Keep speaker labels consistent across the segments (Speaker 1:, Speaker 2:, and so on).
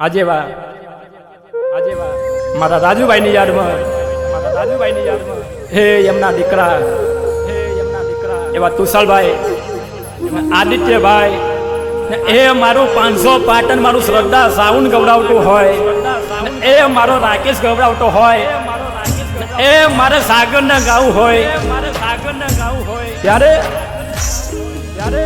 Speaker 1: આજે વા આજે વા મારા રાજુભાઈની યાદમાં મારા રાજુભાઈની યાદમાં હે એમના દીકરા હે એમના દીકરા એવા તુષાલભાઈ આદિત્યભાઈ એ મારું પાંચસો પાટણ મારું શ્રદ્ધા સાઉન્ડ ગવડાવતું હોય એ મારો રાકેશ ગવડાવતો હોય એ મારે સાગરને ગાવું હોય. મારે સાગરને ગાવું હોય ત્યારે ત્યારે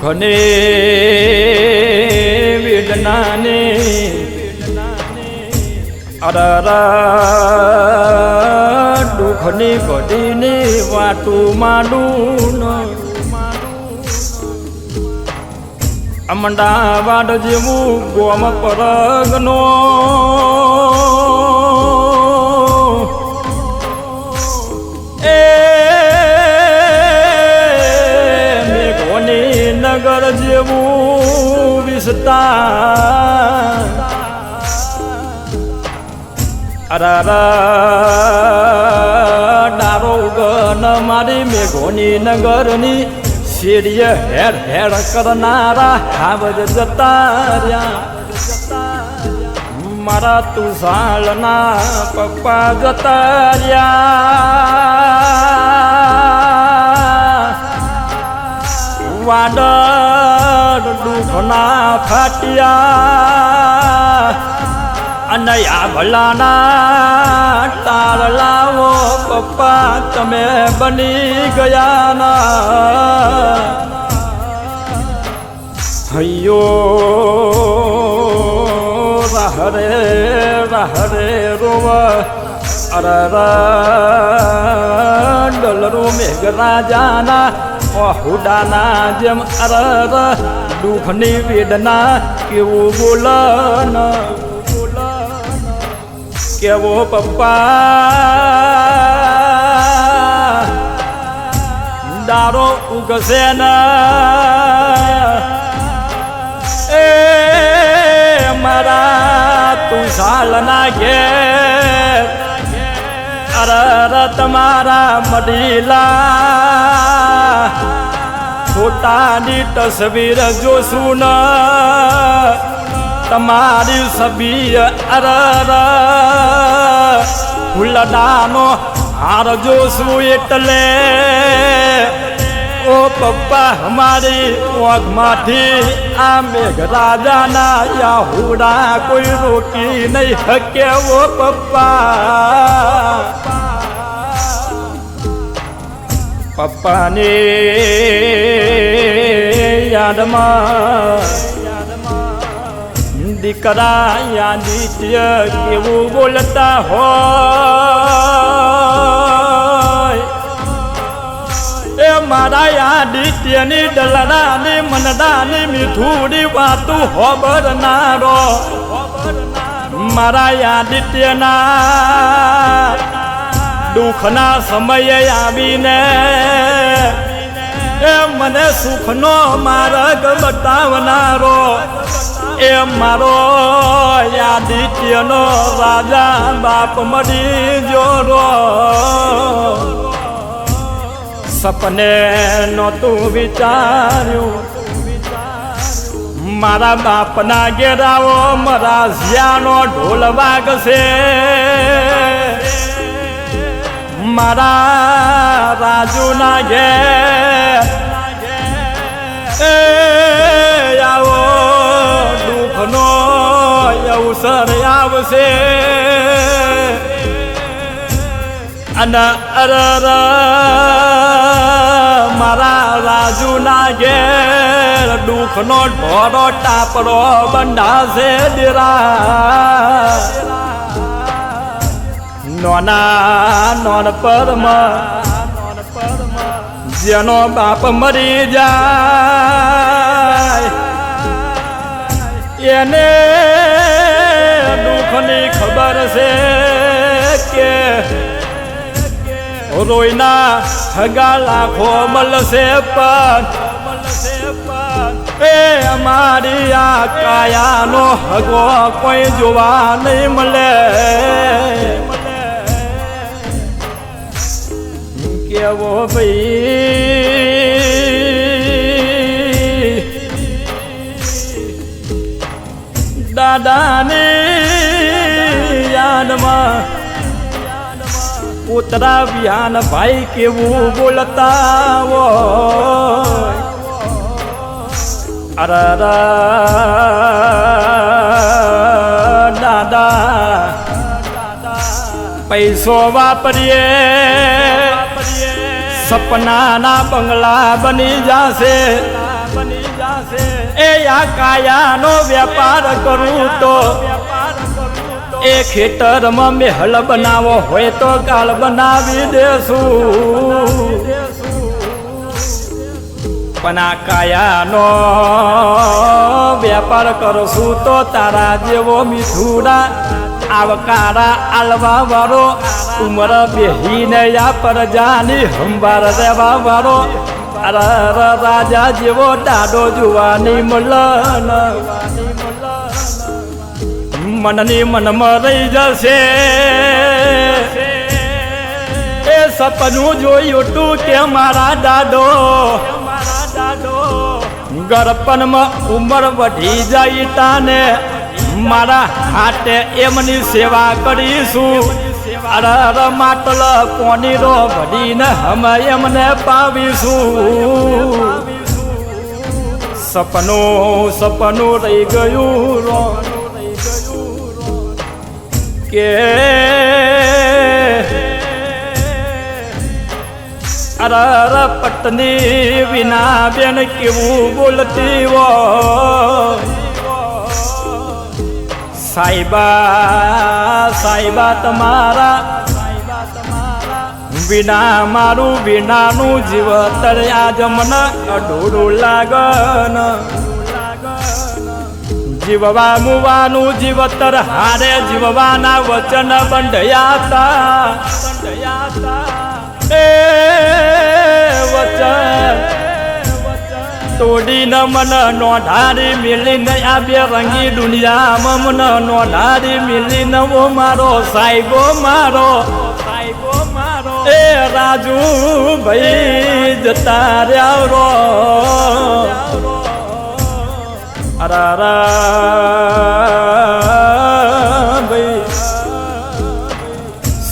Speaker 1: દુઃખને વેદનાને અરરા દુઃખની ઘડીને વાટું માંડું અમદાવાદ જેવું ગોમ પરગનો. અરારા, ડારો ગન મારી મેઘોની નગરની શેરીએ હેર હેર કરનારા હાવજ જતા રહ્યા મારા તુષાળના પપ્પા જતા રહ્યા દુઃખના ફાટ્યા અને આ ભલાના તાર લાવો પપ્પા, તમે બની ગયા ના હૈયો રહરે રહરે રોવ. અરર ડલરો મેઘરાજાના અહુડાના જેમ અરર દુઃખની વેદના કેવું બોલન, કેવો પપ્પા, દારો ઉગશે એ મારા તું સાલના ઘેર અરર તમારા મડીલા ફોટાની તસવીર જોશું ના તમારી સબી અરર. ફૂલડાનો હાર જોશું એટલે ઓ પપ્પા અમારી ઓગમાંથી આ મેઘરાજાના યાહુડા કોઈ રોકી નહીં શકે ઓ પપ્પા. પપ્પાને યાદમાં દીકરા યાદિત્ય કેવું બોલતા હોય. એ મારા યાદિત્યની ડલડાની મનડાની મીઠુડી વાતું હોબરનારો. મારા યાદિત્યના દુઃખના સમયે આવીને એ મને સુખનો માર્ગ બતાવનારો. એ મારો યાદિત્યનો રાજા બાપ મળી જોરો. સપને નહોતું વિચાર્યું. મારા બાપના ઘેરાઓ મારા જ્યાનો ઢોલ વાગશે. મારા રાજુના ઘેર એ આવો દુઃખનો અવસર આવશે. અને અરર મારા રાજુના ઘેર દુઃખનો ઢોરો ટાપડો બંધાશે દીરા. નોના, નોન પરમ, જેનો બાપ મરી જાય. એને દુઃખની ખબર છે કે રોઈના હગા લાખો મળશે પણ એ અમારી આ કાયાનો હગો કોઈ જોવા નહીં મળે. કેવો ભાઈ? દાદાને યાદમાં પુતરા વિહાન ભાઈ કેવું બોલતા અરે દાદા પૈસો વાપરીએ. સપનાના બંગલા બની જાશે. બની જાશે એ આ કાયાનો વેપાર કરું તો. એ ખેતરમાં મેહલ બનાવો હોય તો કાલ બનાવી દેશું. પણ આ કાયાનો વેપાર કરશું તો તારા જેવો મીઠુડા, આવકારા આલવા વાળો ઉમર બેહીને યા પરજાની હંબાર રહેવા વાળો. અર રાજા જેવો દાડો જોવાની મલન. મનની મનમાં રહી જશે. એ સપનું જોયું તું કે મારા દાડો ગરપનમાં ઉંમર વધી જાય તાને. મારા હાથે એમની સેવા કરીશું. અરર માટલ કોની રો ઘડીને અમે એમને પાવીશું. સપનું સપનું રહી ગયું રો. કે અરર પત્ની વિના બેન કેવું બોલતી હોય? સાહેબા સાહેબા તમારા. વિના મારું, વિનાનું જીવતર આજ મને લાગન. જીવવા મુવાનું જીવતર હારે જીવવાના વચન બંધયાતા એ વચન તોડીને મન નોઢારી મિલીને આ બે રંગી દુનિયામાં મન નોઢારી મિલીને. ઓ મારો સાહેબો મારો સાહેબો મારો. એ રાજુ ભાઈ, જતા રહ્યા રો. ભાઈ.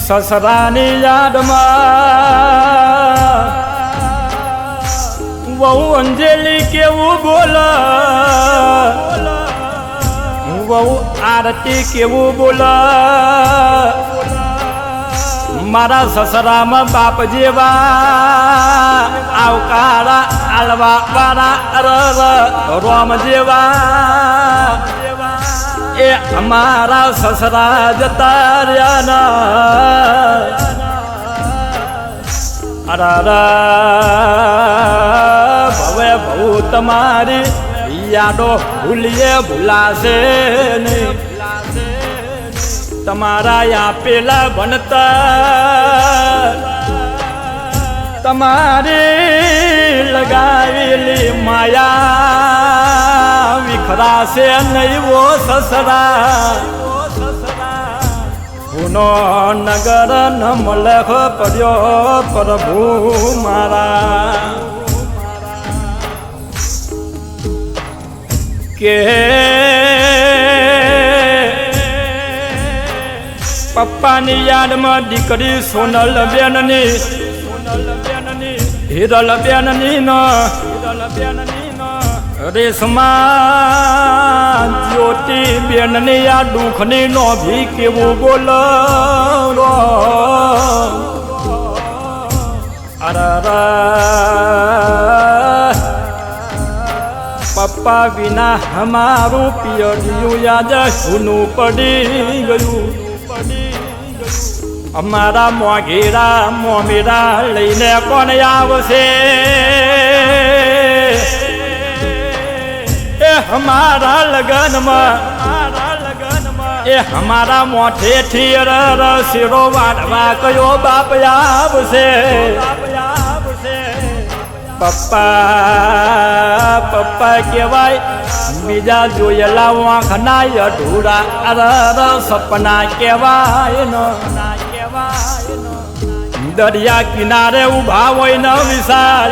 Speaker 1: સસરાની યાદમાં વહુ અંજલી કેવું બોલ? વહુ આરતી કેવું બોલા? મારા સસરામાં બાપ જેવા, આવકારા આલવા વાળા રોમ જેવા. એ અમારા સસરા જતા રહ્યા અરારા. તમારી યાદો ભૂલીએ, ભૂલાશે નહીં. તમારા આપેલા બનતા તમારી લગાવેલી માયા વિખરાશે નહીં વો સસરા. પુનો નગર ન મલખ પડ્યો પ્રભુ મારા. કે પપ્પાની યાદમાં દીકરી સોનલ બેનની સોનલ બેનની, હિરલ બેનની ન હિરલ બેનની રેશમા જ્યોતિ બેનની આ દુઃખની નો ભી કેવું બોલ અરર. પપ્પા વિના અમારું પિયરિયું યાદ સુનું પડી ગયું. અમારા મોઘેરા મોમેરા લઈને કોણ આવશે? એ અમારા લગનમાં, એ અમારા મોઠેથી શિરો વાળવા કયો બાપ આવશે? પપ્પા પપ્પા કહેવાય, બીજા જોયેલા વાંખના અઢૂરા. અરર સપના કહેવાય ન. દરિયા કિનારે ઊભા હોય ન વિશાલ.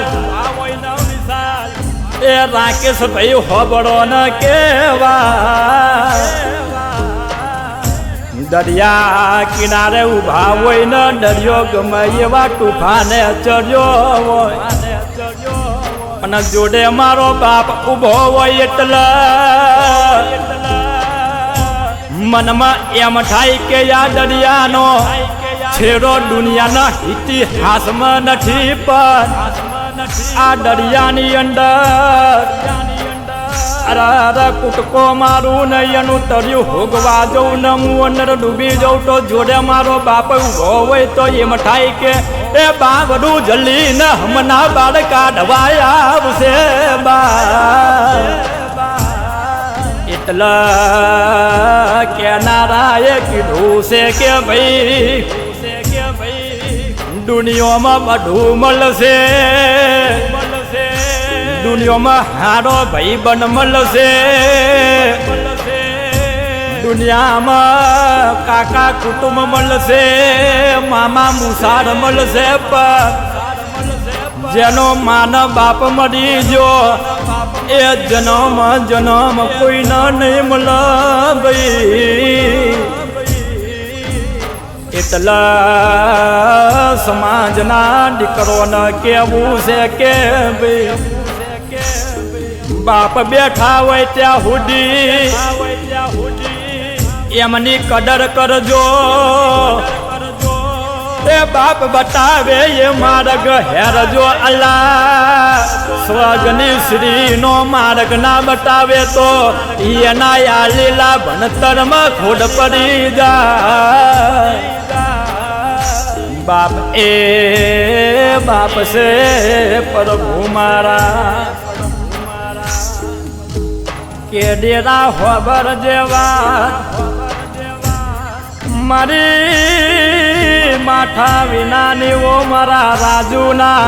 Speaker 1: એ રાકેશ ભાઈ હોબળો ન કેવા દરિયા કિનારે ઊભા હોય ન દરિયો ગમે એવા તુફાને ચડ્યો હોય. અને જોડે મારો બાપ ઊભો હોય એટલે મનમાં એમ થાય કે આ દરિયાનો છેડો દુનિયાના ઇતિહાસમાં નથી, પણ આ દરિયાની અંદર અરે કુટકો મારું નહીં એનું તર્યું હોગવા જવું ને હું અંદર ડૂબી જાઉં તો જોડે મારો બાપ ઊભો હોય તો એમ થાય કે એ બાંગડું બધું જલ્દી ને હમણાં બાળ કાઢવાય આવશે બા. એટલે કેનારાએ કીધું છે કે ભાઈ, દુનિયામાં બધું મળશે. દુનિયામાં હારો ભાઈ બન મળશે. દુનિયામાં કાકા કુટુંબ મળશે, મામા મુસાર મળશે પણ. જેનો માન બાપ મળી જો એ જન્મ જન્મ કોઈ ના નહીં મળ ભાઈ એટલા સમાજના દીકરોને કેવું છે કે ભાઈ? બાપ બેઠા હોય ત્યાં હુડી એમની કદર કરજો. એ બાપ બતાવે એ માર્ગ હેરજો અલ્લાહ. સ્વર્ગની શ્રીનો માર્ગ ના બતાવે તો એના આ લીલા ભણતરમાં ખોડ પડી જાય. બાપ એ બાપ છે પ્રભુ મારા. કે ડેરા હોબર જેવા મારી માથા વિનાની ઓ મારા રાજુના.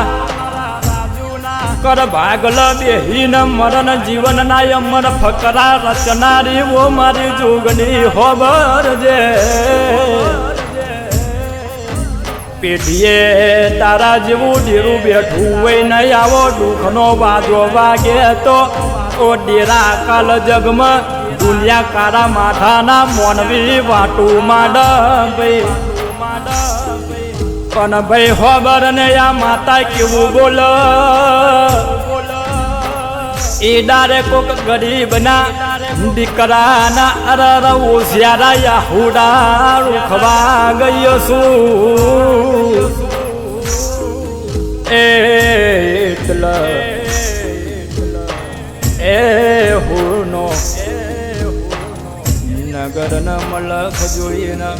Speaker 1: કર ભાગલ બેહીન મરણ જીવન ના અમર ફકરા રચનારી ઓ મારી જોગની હોબર જે. પેઢીએ તારા જેવું ડેરું બેઠું હોય નહીં આવો દુઃખનો વાજો વાગે તો. ઓ ડેરા કાલ જગમાં દુનિયા કારા માથાના મોનવી વાટું માંડ ભાઈ પણ ભાઈ હોબર ને આ માતા કેવું બોલ. એ ડારે કોક ગરીબના દીકરાના અરર ઓશિયારા યાહુડા રૂખવા ગયો છું. એટલે એ હુનો નગર ન મલખ જોઈને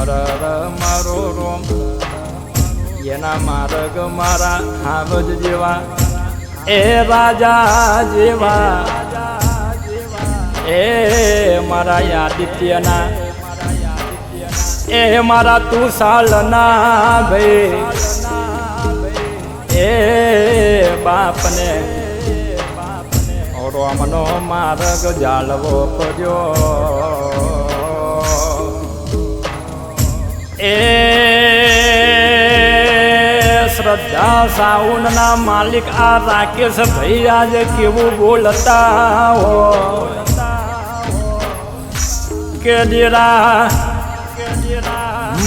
Speaker 1: અરર મારો રોમ, એના માર્ગ મારા હાવજ જેવા, એ રાજા જેવા, એ મારા આદિત્યના, એ મારા તું સાલના ભાઈ, એ બાપને રોમનો માર્ગ જાળવો પડ્યો. એ શ્રદ્ધા સાઉન્ડના માલિક આ રાકેશ ભાઈ આજે કેવું બોલતા હો? કે ડેરા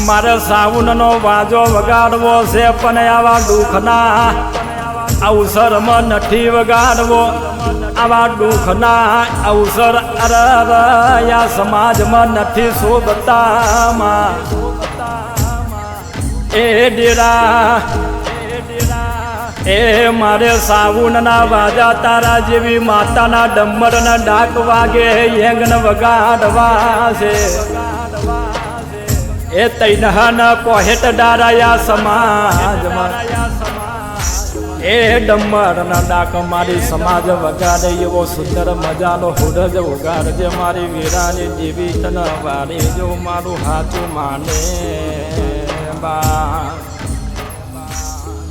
Speaker 1: મારે સાઉન્ડનો વાજો વગાડવો છે, પણ આવા દુઃખના અવસરમાં નથી વગાડવો આવા દુઃખના અવસર અરયા સમાજમાં નથી શોભતામાં. એ ડેરા, એ મારે સાવુનના વાજા તારા જેવી માતાના ડમરના ડાક વાગે, યંગન વગાડવા છે. એ તૈનહાના કોહેટ ડારાયા સમાજમાં. એ ડમર ના ડાક મારી સમાજ વગાડે એવો સુંદર મજાનો હુડજ ઉગાડજે મારી વીરાની દેવી તન વારી. જો મારું હાથું માને બા